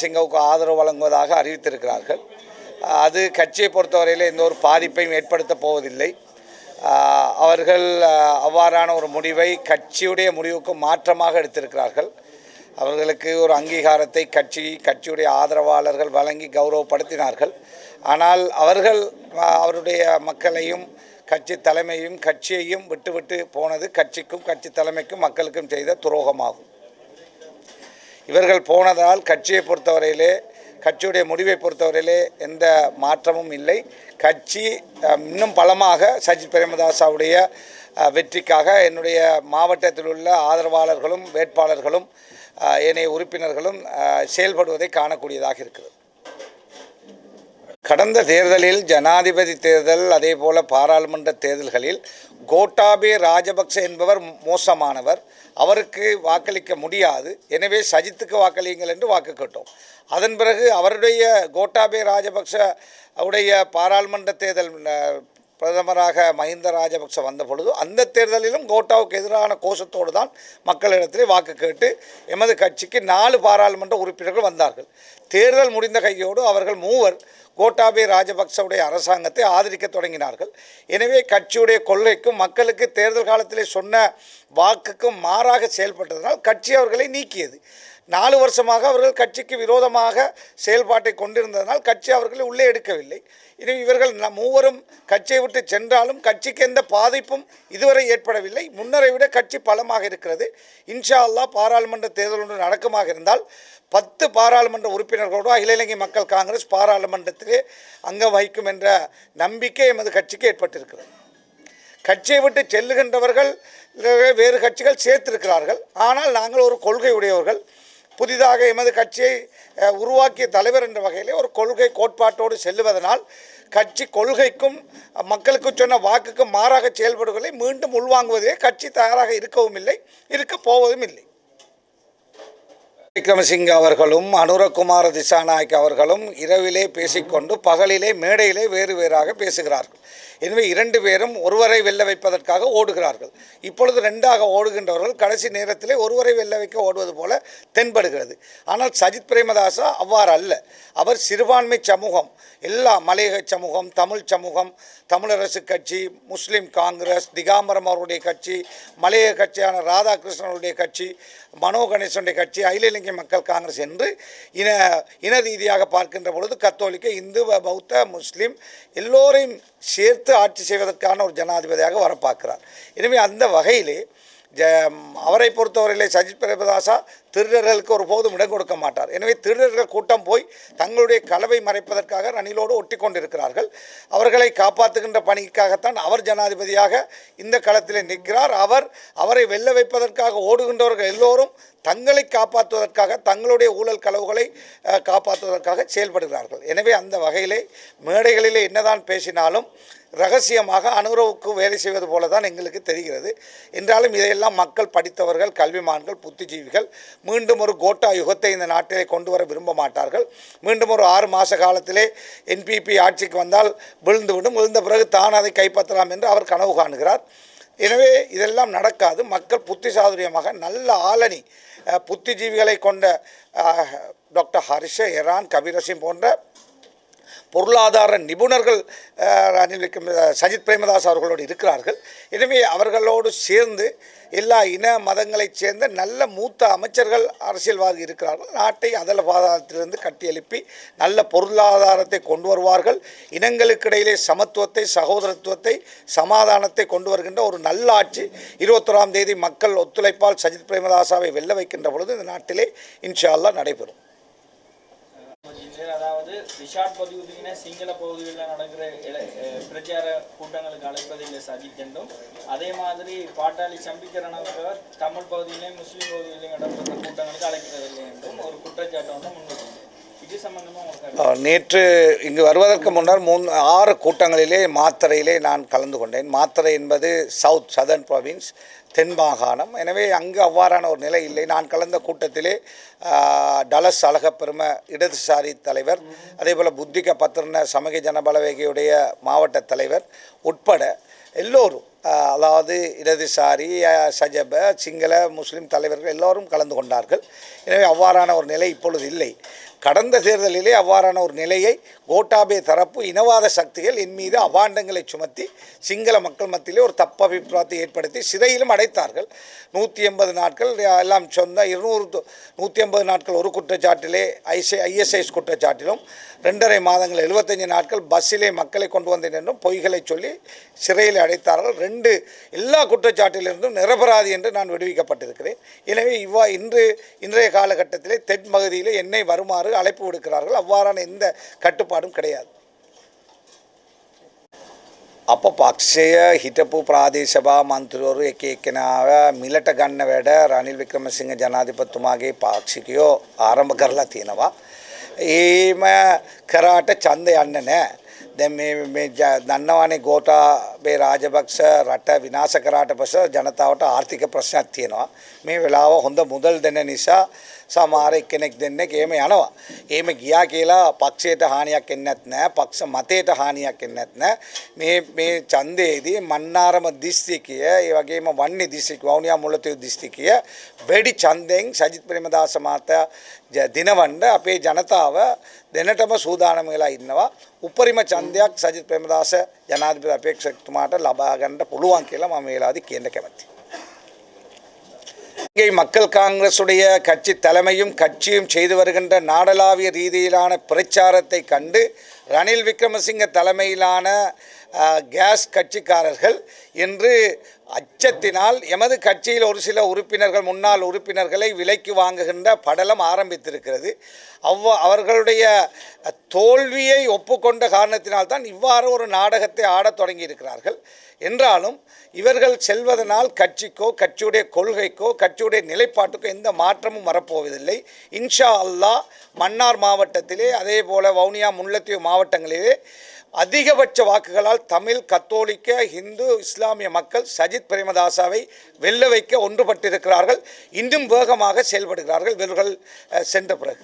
சிங்கவுக்கு ஆதரவு வழங்குவதாக அறிவித்திருக்கிறார்கள். அது கட்சியை பொறுத்தவரையில் எந்த ஒரு பாதிப்பையும் ஏற்படுத்தப் போவதில்லை. அவர்கள் அவ்வாறான ஒரு முடிவை கட்சியுடைய முடிவுக்கு மாற்றமாக எடுத்திருக்கிறார்கள். அவர்களுக்கு ஒரு அங்கீகாரத்தை கட்சி கட்சியுடைய ஆதரவாளர்கள் வழங்கி கௌரவப்படுத்தினார்கள். ஆனால் அவர்கள் அவருடைய மக்களையும் கட்சி தலைமையும் கட்சியையும் விட்டுவிட்டு போனது கட்சிக்கும் கட்சி தலைமைக்கும் மக்களுக்கும் செய்த துரோகமாகும். இவர்கள் போனதால் கட்சியை பொறுத்தவரையிலே கட்சியுடைய முடிவை பொறுத்தவரையிலே எந்த மாற்றமும் இல்லை. கட்சி இன்னும் பலமாக சஜித் பிரேமதாசாவுடைய வெற்றிக்காக என்னுடைய மாவட்டத்தில் உள்ள ஆதரவாளர்களும் வேட்பாளர்களும் ஏனைய உறுப்பினர்களும் செயல்படுவதை காணக்கூடியதாக இருக்கிறது. கடந்த தேர்தலில் ஜனாதிபதி தேர்தல் அதே போல் பாராளுமன்ற தேர்தல்களில் கோட்டாபே ராஜபக்ச என்பவர் மோசமானவர். அவருக்கு வாக்களிக்க முடியாது. எனவே சஜித்துக்கு வாக்களியுங்கள் என்று வாக்கு கேட்டோம். அதன் பிறகு அவருடைய கோட்டாபே ராஜபக்ச உடைய பாராளுமன்ற தேர்தல் பிரதமராக மஹிந்த ராஜபக்ச வந்த பொழுது அந்த தேர்தலிலும் கோட்டாவுக்கு எதிரான கோஷத்தோடு தான் மக்களிடத்திலே வாக்கு கேட்டு எமது கட்சிக்கு நாலு பாராளுமன்ற உறுப்பினர்கள் வந்தார்கள். தேர்தல் முடிந்த கையோடு அவர்கள் மூவர் கோட்டாபே ராஜபக்சவுடைய அரசாங்கத்தை ஆதரிக்க தொடங்கினார்கள். எனவே கட்சியுடைய கொள்கைக்கும் மக்களுக்கு தேர்தல் காலத்திலே சொன்ன வாக்குக்கும் மாறாக செயல்பட்டதனால் கட்சி அவர்களை நீக்கியது. நாலு வருஷமாக அவர்கள் கட்சிக்கு விரோதமாக செயல்பாட்டை கொண்டிருந்ததனால் கட்சி அவர்களை உள்ளே எடுக்கவில்லை. இனி இவர்கள் நம் மூவரும் கட்சியை விட்டு சென்றாலும் கட்சிக்கு எந்த பாதிப்பும் இதுவரை ஏற்படவில்லை. முன்னரை விட கட்சி பலமாக இருக்கிறது. இன்ஷா அல்லாஹ் பாராளுமன்ற தேர்தல் ஒன்று நடக்குமாக இருந்தால் பத்து பாராளுமன்ற உறுப்பினர்களோடு அகில இலங்கை மக்கள் காங்கிரஸ் பாராளுமன்றத்திலே அங்கம் வகிக்கும் என்ற நம்பிக்கை எமது கட்சிக்கு ஏற்பட்டிருக்கிறது. கட்சியை விட்டு செல்லுகின்றவர்கள் வேறு கட்சிகள் சேர்த்திருக்கிறார்கள். ஆனால் நாங்கள் ஒரு கொள்கை உடையவர்கள். புதிதாக எமது கட்சியை உருவாக்கிய தலைவர் என்ற வகையிலே ஒரு கொள்கை கோட்பாட்டோடு செல்லுவதனால் கட்சி கொள்கைக்கும் மக்களுக்கு சொன்ன வாக்குக்கும் மாறாக செயல்படுவதை மீண்டும் உள்வாங்குவதே கட்சி தயாராக இருக்கவும் இல்லை இருக்கப் போவதும் இல்லை விக்ரமசிங்க அவர்களும் அனுரகுமார திசாநாயக் அவர்களும் இரவிலே பேசிக்கொண்டு பகலிலே மேடையிலே வேறு வேறாக பேசுகிறார்கள். எனவே இரண்டு பேரும் ஒருவரை வெல்ல வைப்பதற்காக ஓடுகிறார்கள். இப்பொழுது ரெண்டாக ஓடுகின்றவர்கள் கடைசி நேரத்திலே ஒருவரை வெல்ல வைக்க ஓடுவது போல தென்படுகிறது. ஆனால் சஜித் பிரேமதாசா அவ்வாறு அல்ல அவர் சிறுபான்மை சமூகம் எல்லா மலையக சமூகம் தமிழ் சமூகம் தமிழரசு கட்சி முஸ்லீம் காங்கிரஸ் திகாம்பரம் அவருடைய கட்சி மலையக கட்சியான ராதாகிருஷ்ணனுடைய கட்சி மனோ கணேசனுடைய கட்சி அகில இலங்கை மக்கள் காங்கிரஸ் என்று இன இன ரீதியாக பார்க்கின்ற பொழுது கத்தோலிக்க இந்து பௌத்த முஸ்லீம் எல்லோரையும் சேர்த்து ஆட்சி செய்வதற்கான ஒரு ஜனாதிபதியாக வர பார்க்கிறார் எனவே அந்த வகையிலே ஜ அவரை பொறுத்தவரையிலே சஜித் பிரேமதாசா திருடர்களுக்கு ஒரு போதும் இடம் கொடுக்க மாட்டார். எனவே திருடர்கள் கூட்டம் போய் தங்களுடைய களவை மறைப்பதற்காக ரணிலோடு ஒட்டி கொண்டிருக்கிறார்கள் அவர்களை காப்பாற்றுகின்ற பணிக்காகத்தான் அவர் ஜனாதிபதியாக இந்த களத்தில் நிற்கிறார். அவர் அவரை வெல்ல வைப்பதற்காக ஓடுகின்றவர்கள் எல்லோரும் தங்களை காப்பாற்றுவதற்காக தங்களுடைய ஊழல் களவுகளை காப்பாற்றுவதற்காக செயல்படுகிறார்கள். எனவே அந்த வகையிலே மேடைகளிலே என்னதான் பேசினாலும் ரகசியமாக அனுரவுக்கு வேலை செய்வது போல தான் எங்களுக்கு தெரிகிறது. என்றாலும் இதையெல்லாம் மக்கள் படித்தவர்கள் கல்விமான்கள் புத்திஜீவிகள் மீண்டும் ஒரு கோட்டா யுகத்தை இந்த நாட்டிலே கொண்டு வர விரும்ப மாட்டார்கள். மீண்டும் ஒரு ஆறு மாத காலத்திலே என்பிபி ஆட்சிக்கு வந்தால் விழுந்துவிடும். விழுந்த பிறகு தான் அதை கைப்பற்றலாம் என்று அவர் கனவு காணுகிறார். எனவே இதெல்லாம் நடக்காது. மக்கள் புத்தி சாதுரியமாக நல்ல ஆளணி புத்திஜீவிகளை கொண்ட டாக்டர் ஹர்ஷ எரான் கபிரசிம் போன்ற பொருளாதார நிபுணர்கள் சஜித் பிரேமதாஸ் அவர்களோடு இருக்கிறார்கள். எனவே அவர்களோடு சேர்ந்து எல்லா இன மதங்களைச் சேர்ந்த நல்ல மூத்த அமைச்சர்கள் அரசியல்வாதி இருக்கிறார்கள். நாட்டை அதல பாதாளத்திலிருந்து கட்டியெழுப்பி நல்ல பொருளாதாரத்தை கொண்டு வருவார்கள். இனங்களுக்கிடையிலே சமத்துவத்தை சகோதரத்துவத்தை சமாதானத்தை கொண்டு வருகின்ற ஒரு நல்ல ஆட்சி இருபத்தொராம் தேதி மக்கள் ஒத்துழைப்பால் சஜித் பிரேமதாசாவை வெல்ல வைக்கின்ற பொழுது இந்த நாட்டிலே இன்ஷா நடைபெறும். அதாவது ரிஷாட் பதிவுதின சிங்கள பகுதிகளில் நடக்கிற பிரச்சார கூட்டங்களுக்கு அழைப்பதில்லை சஜித் என்றும். அதே மாதிரி பாட்டாளி சம்பிக்கரணவர் தமிழ் பகுதியிலையும் முஸ்லீம் பகுதியிலையும் நடக்கிற கூட்டங்களுக்கு அழைக்கிறதில்லை என்றும் ஒரு குற்றச்சாட்டு வந்து முன்வைக்கிறது நேற்று இங்கு வருவதற்கு முன்னர் மூன் ஆறு கூட்டங்களிலே மாத்திரையிலே நான் கலந்து கொண்டேன். மாத்திரை என்பது சவுத் சதர்ன் ப்ராவின்ஸ் தென் மாகாணம். எனவே அங்கு அவ்வாறான ஒரு நிலை இல்லை. நான் கலந்த கூட்டத்திலே டலஸ் அழகப்பெரும இடதுசாரி தலைவர் அதேபோல் புத்திக பத்திரன சமக ஜனபலவேகையுடைய மாவட்ட தலைவர் உட்பட எல்லோரும் அதாவது இடதுசாரி சஜப சிங்கள முஸ்லீம் தலைவர்கள் எல்லோரும் கலந்து கொண்டார்கள். எனவே அவ்வாறான ஒரு நிலை இப்பொழுது இல்லை. கடந்த தேர்தலிலே அவ்வாறான ஒரு நிலையை கோட்டாபே தரப்பு இனவாத சக்திகள் என் மீது அபாண்டங்களை சுமத்தி சிங்கள மக்கள் மத்தியிலே ஒரு தப்பபிப்பிராயத்தை ஏற்படுத்தி சிறையிலும் அடைத்தார்கள். நூற்றி எண்பது நாட்கள் எல்லாம் சொந்த இருநூறு நூற்றி ஐம்பது நாட்கள் ஒரு குற்றச்சாட்டிலே ஐசி ஐஎஸ்ஐஸ் குற்றச்சாட்டிலும் ரெண்டரை மாதங்கள் எழுபத்தஞ்சு நாட்கள் பஸ்ஸிலே மக்களை கொண்டு வந்தேன் என்றும் பொய்களை சொல்லி சிறையில் அடைத்தார்கள். ரெண்டு எல்லா குற்றச்சாட்டிலிருந்தும் நிரபராதி என்று நான் விடுவிக்கப்பட்டிருக்கிறேன். எனவே இவ்வா இன்று இன்றைய காலகட்டத்திலே தென் பகுதியிலே என்னை வருமாறு அழைப்பு விடுக்கிறார்கள் அவ்வாறான எந்த கட்டுப்பாடும் கிடையாது අප පක්ෂය හිටපු ප්‍රාදේශභා මන්ත්‍රවරු එක එක්කෙනාව මිලට ගන්න වැඩ රනිල් වික්‍රමසිංහ ජනාධිපතිතුමාගේ පාක්ෂිකයෝ ආරම්භ කරලා තියෙනවා. ඒම කරාට ඡන්ද යන්න නෑ. දැන් මේ මේ ජ- දන්නවනේ ගෝඨාභය රාජපක්ෂ රට විනාශ කරාට පස්සේ ජනතාවට ආර්ථික ප්‍රශ්නයක් තියෙනවා. මේ වෙලාව හොඳ මුදල් දෙන නිසා සමහර එක්කෙනෙක් දෙන්නෙක් එහෙම යනවා. එහෙම ගියා කියලා පක්ෂයට හානියක් එන්නත් නැහැ. පක්ෂ මතයට හානියක් එන්නත් නැහැ. මේ මේ ඡන්දයේදී මන්නාරම දිස්ත්‍රික්කය, ඒ වගේම වන්නි දිස්ත්‍රික්කය, වවුනියා මුල්ලතිව් දිස්ත්‍රික්කය වැඩි ඡන්දයෙන් සජිත් ප්‍රේමදාස මහතා ජ- දිනවන්න අපේ ජනතාව දෙනටම සූදානම් වෙලා ඉන්නවා. උපරිම ඡන්දයක් සජිත් ප්‍රේමදාස ජනාධිපති අපේක්ෂකතුමාට ලබා ගන්න පුළුවන් කියලා මම මේ වෙලාවේදී කියන්න කැමතියි. இலங்கை மக்கள் காங்கிரசுடைய கட்சி தலைமையும் கட்சியும் செய்து வருகின்ற நாடளாவிய ரீதியிலான பிரச்சாரத்தை கண்டு ரணில் விக்ரமசிங்க தலைமையிலான கேஸ் கட்சிக்காரர்கள் இன்று அச்சத்தினால் எமது கட்சியில் ஒரு சில உறுப்பினர்கள் முன்னாள் உறுப்பினர்களை விலைக்கு வாங்குகின்ற படலம் ஆரம்பித்திருக்கிறது. அவ்வ அவர்களுடைய தோல்வியை ஒப்புக்கொண்ட காரணத்தினால்தான் இவ்வாறு ஒரு நாடகத்தை ஆடத் தொடங்கியிருக்கிறார்கள். என்றாலும் இவர்கள் செல்வதனால் கட்சிக்கோ கட்சியுடைய கொள்கைக்கோ கட்சியுடைய நிலைப்பாட்டுக்கோ எந்த மாற்றமும் வரப்போவதில்லை. இன்ஷா அல்லாஹ் மன்னார் மாவட்டத்திலே அதே போல் வவுனியா முல்லத்தீவு மாவட்டங்களிலே அதிகபட்ச வாக்குகளால் தமிழ் கத்தோலிக்க இந்து இஸ்லாமிய மக்கள் சஜித் பிரேமதாசாவை வெல்ல வைக்க ஒன்றுபட்டிருக்கிறார்கள். இன்னும் வேகமாக செயல்படுகிறார்கள். இவர்கள் சென்ற பிறகு.